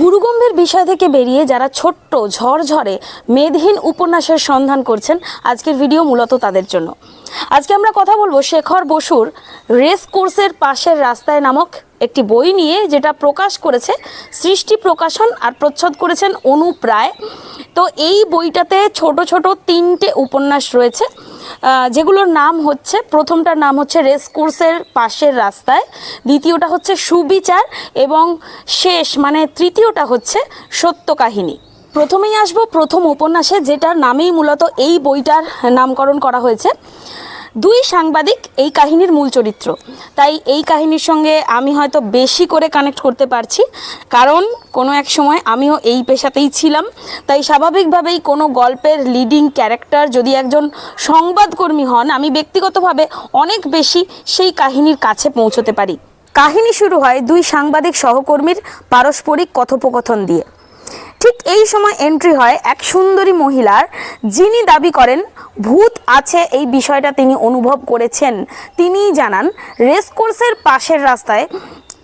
গুরুগম্ভীর বিষয় থেকে বেরিয়ে যারা ছোট্ট ঝরঝরে মেদহীন উপন্যাসের সন্ধান করছেন, আজকের ভিডিও মূলত তাদের জন্য। আজকে আমরা কথা বলব শেখর বসুর রেস কোর্সের পাশের রাস্তায় নামক একটি বই নিয়ে, যেটা প্রকাশ করেছে, সৃষ্টি প্রকাশন আর প্রচ্ছদ করেছেন অনুপ্রায় তো এই বইটাতে ছোট ছোট তিনটে উপন্যাস রয়েছে। যেগুলোর নাম হচ্ছে, প্রথমটার নাম হচ্ছে রেস কোর্সের পাশের রাস্তায়, দ্বিতীয়টা হচ্ছে সুবিচার, এবং শেষ মানে তৃতীয়টা হচ্ছে সত্য কাহিনী প্রথমেই আসব প্রথম উপন্যাসে, যেটার নামেই মূলত এই বইটার নামকরণ করা হয়েছে। দুই সাংবাদিক এই কাহিনীর মূল চরিত্র। তাই এই কাহিনীর সঙ্গে আমি হয়তো বেশি করে কানেক্ট করতে পারছি, কারণ কোনো এক সময় আমিও এই পেশাতেই ছিলাম। তাই স্বাভাবিকভাবেই কোনো গল্পের লিডিং ক্যারেক্টার যদি একজন সংবাদকর্মী হন, আমি ব্যক্তিগতভাবে অনেক বেশি সেই কাহিনীর কাছে পৌঁছতে পারি। কাহিনী শুরু হয় দুই সাংবাদিক সহকর্মীর পারস্পরিক কথোপকথন দিয়ে। ঠিক এই সময় এন্ট্রি হয় এক সুন্দরী মহিলার, যিনি দাবি করেন, ভূত আছে এই বিষয়টা তিনি অনুভব করেছেন। তিনিই জানান রেসকোর্সের পাশের রাস্তায়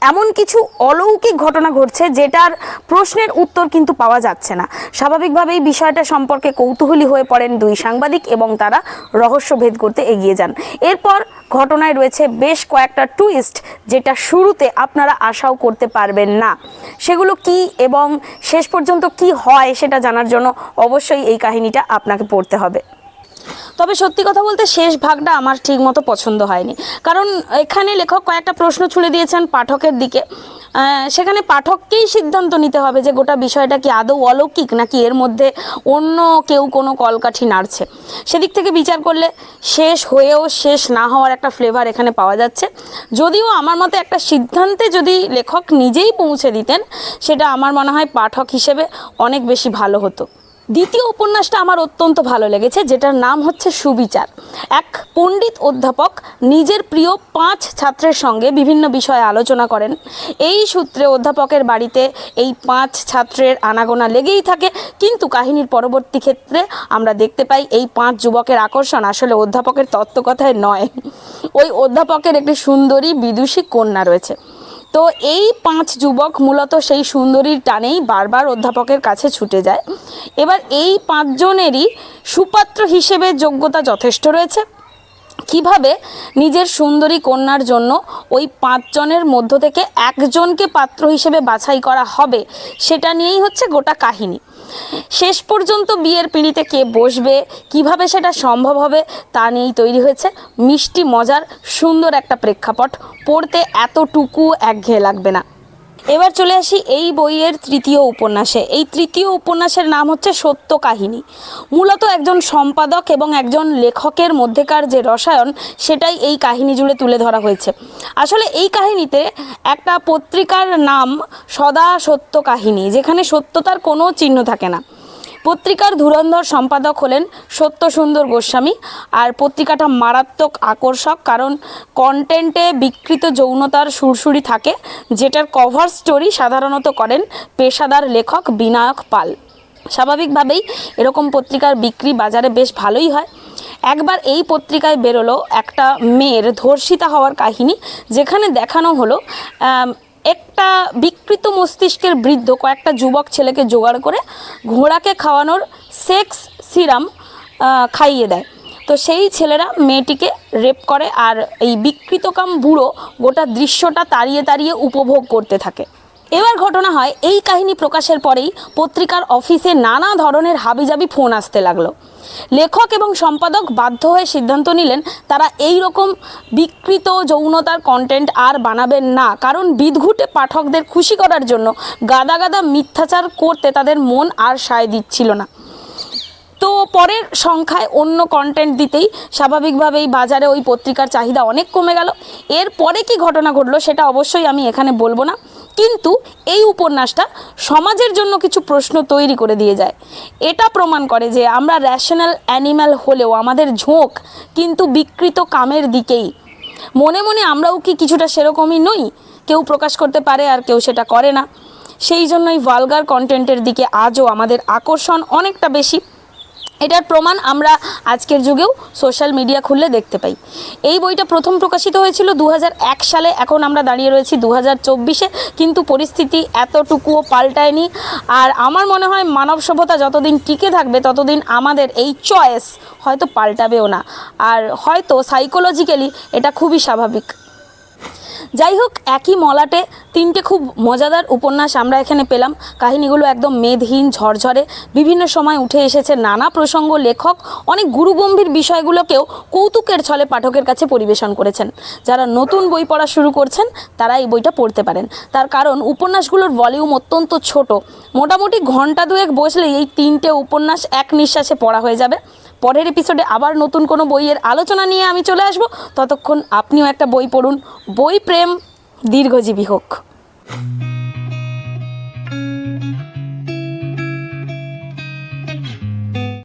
এমন কিছু অলৌকিক ঘটনা ঘটছে যেটার প্রশ্নের উত্তর কিন্তু পাওয়া যাচ্ছে না। স্বাভাবিকভাবেই বিষয়টা সম্পর্কে কৌতূহলী হয়ে পড়েন দুই সাংবাদিক এবং তারা রহস্য ভেদ করতে এগিয়ে যান। এরপর ঘটনায় রয়েছে বেশ কয়েকটা টুইস্ট যেটা শুরুতে আপনারা আশাও করতে পারবেন না। সেগুলো কি এবং শেষ পর্যন্ত কি হয় সেটা জানার জন্য অবশ্যই এই কাহিনীটা আপনাকে পড়তে হবে। তবে সত্যি কথা বলতে শেষ ভাগটা আমার ঠিক মতো পছন্দ হয়নি। কারণ এখানে লেখক কয়েকটা প্রশ্ন ছুড়ে দিয়েছেন পাঠকের দিকে। সেখানে পাঠককেই সিদ্ধান্ত নিতে হবে যে গোটা বিষয়টা কি আদৌ অলৌকিক নাকি এর মধ্যে অন্য কেউ কোনো কলকাঠি নাড়ছে। সেদিক থেকে বিচার করলে শেষ হয়েও শেষ না হওয়ার একটা ফ্লেভার এখানে পাওয়া যাচ্ছে। যদিও আমার মতে একটা সিদ্ধান্তে যদি লেখক নিজেই পৌঁছে দিতেন, সেটা আমার মনে হয় পাঠক হিসেবে অনেক বেশি ভালো হতো। দ্বিতীয় উপন্যাসটা আমার অত্যন্ত ভালো লেগেছে, যেটার নাম হচ্ছে সুবিচার। এক পণ্ডিত অধ্যাপক নিজের প্রিয় পাঁচ ছাত্রের সঙ্গে বিভিন্ন বিষয়ে আলোচনা করেন। এই সূত্রে অধ্যাপকের বাড়িতে এই পাঁচ ছাত্রের আনাগোনা লেগেই থাকে, কিন্তু কাহিনীর পরবর্তী ক্ষেত্রে আমরা দেখতে পাই এই পাঁচ যুবকের আকর্ষণ আসলে অধ্যাপকের তত্ত্বকথায় নয়। ওই অধ্যাপকের একটি সুন্দরী, বিদুষী কন্যা রয়েছে। তো এই পাঁচ যুবক মূলত সেই সুন্দরীর টানেই বারবার অধ্যাপকের কাছে ছুটে যায়। এবার এই পাঁচজনেরই সুপাত্র হিসেবে যোগ্যতা যথেষ্ট রয়েছে। কীভাবে নিজের সুন্দরী কন্যার জন্য ওই পাঁচজনের মধ্য থেকে একজনকে পাত্র হিসেবে বাছাই করা হবে, সেটা নিয়েই হচ্ছে গোটা কাহিনী। শেষ পর্যন্ত বিয়ের পিঁড়িতে কে বসবে, কীভাবে সেটা সম্ভব হবে তা নিয়েই তৈরি হয়েছে মিষ্টি মজার সুন্দর একটা প্রেক্ষাপট। পড়তে এতটুকু একঘেয়ে লাগবে না। এবার চলে আসি এই বইয়ের তৃতীয় উপন্যাসে। এই তৃতীয় উপন্যাসের নাম হচ্ছে সত্য কাহিনী। মূলত একজন সম্পাদক এবং একজন লেখকের মধ্যেকার যে রসায়ন, সেটাই এই কাহিনী জুড়ে তুলে ধরা হয়েছে। আসলে এই কাহিনীতে একটা পত্রিকার নাম সদা সত্য কাহিনী, যেখানে সত্যতার কোনো চিহ্ন থাকে না। পত্রিকার ধুরন্ধর সম্পাদক হলেন সত্য সুন্দর গোস্বামী। আর পত্রিকাটা মারাত্মক আকর্ষক, কারণ কন্টেন্টে বিকৃত যৌনতার সুরসুরি থাকে, যেটার কভার স্টোরি সাধারণত করেন পেশাদার লেখক বিনায়ক পাল। স্বাভাবিকভাবেই এরকম পত্রিকার বিক্রি বাজারে বেশ ভালোই হয়। একবার এই পত্রিকায় বেরোলো একটা মেয়ের ধর্ষিতা হওয়ার কাহিনী, যেখানে দেখানো হলো একটা বিকৃত মস্তিষ্কের বৃদ্ধ কয়েকটা যুবক ছেলেকে জোগাড় করে ঘোড়াকে খাওয়ানোর সেক্স সিরাম খাইয়ে দেয়। তো সেই ছেলেরা মেয়েটিকে রেপ করে আর এই বিকৃতকাম বুড়ো গোটা দৃশ্যটা তাড়িয়ে তাড়িয়ে উপভোগ করতে থাকে। এবার ঘটনা হয়, এই কাহিনী প্রকাশের পরেই পত্রিকার অফিসে নানা ধরনের হাবিজাবি ফোন আসতে লাগল। লেখক এবং সম্পাদক বাধ্য হয়ে সিদ্ধান্ত নিলেন, তারা এই রকম বিকৃত যৌনতার কন্টেন্ট আর বানাবেন না। কারণ বিদঘুটে পাঠকদের খুশি করার জন্য গাদা গাদা মিথ্যাচার করতে তাদের মন আর সায় দিচ্ছিল না। তো পরের সংখ্যায় অন্য কন্টেন্ট দিতেই স্বাভাবিকভাবেই বাজারে ওই পত্রিকার চাহিদা অনেক কমে গেল। এর পরে কি ঘটনা ঘটলো সেটা অবশ্যই আমি এখানে বলব না। কিন্তু এই উপন্যাসটা সমাজের জন্য কিছু প্রশ্ন তৈরি করে দিয়ে যায়। এটা প্রমাণ করে যে আমরা র্যাশনাল অ্যানিম্যাল হলেও আমাদের ঝোঁক কিন্তু বিকৃত কামের দিকেই। মনে মনে আমরাও কি কিছুটা সেরকমই নই? কেউ প্রকাশ করতে পারে আর কেউ সেটা করে না। সেই জন্যই ভালগার কন্টেন্টের দিকে আজও আমাদের আকর্ষণ অনেকটা বেশি। এটার প্রমাণ আমরা আজকের যুগেও সোশ্যাল মিডিয়া খুললে দেখতে পাই। এই বইটা প্রথম প্রকাশিত হয়েছিল দু হাজার এক সালে, এখন আমরা দাঁড়িয়ে রয়েছি দু হাজার কিন্তু পরিস্থিতি এতটুকুও পাল্টায়নি। আর আমার মনে হয় মানব সভ্যতা যতদিন টিকে থাকবে, ততদিন আমাদের এই চয়েস হয়তো পাল্টাবেও না। আর হয়তো সাইকোলজিক্যালি এটা খুবই স্বাভাবিক। যাই হোক, একই মলাটে তিনটে খুব মজাদার উপন্যাস আমরা এখানে পেলাম। কাহিনীগুলো একদম মেদহীন, ঝরঝরে। বিভিন্ন সময় উঠে এসেছে নানা প্রসঙ্গ লেখক, অনেক গুরুগম্ভীর বিষয়গুলোকেও কৌতুকের ছলে পাঠকের কাছে পরিবেশন করেছেন। যারা নতুন বই পড়া শুরু করছেন, তারা এই বইটা পড়তে পারেন। তার কারণ, উপন্যাসগুলোর ভলিউম অত্যন্ত ছোট। মোটামুটি ঘণ্টা দুয়েক বসলেই এই তিনটে উপন্যাস এক নিঃশ্বাসে পড়া হয়ে যাবে। পরের এপিসোডে আবার নতুন কোনো বইয়ের আলোচনা নিয়ে আমি চলে আসব। ততক্ষণ আপনিও একটা বই পড়ুন। বই প্রেম দীর্ঘজীবী হোক।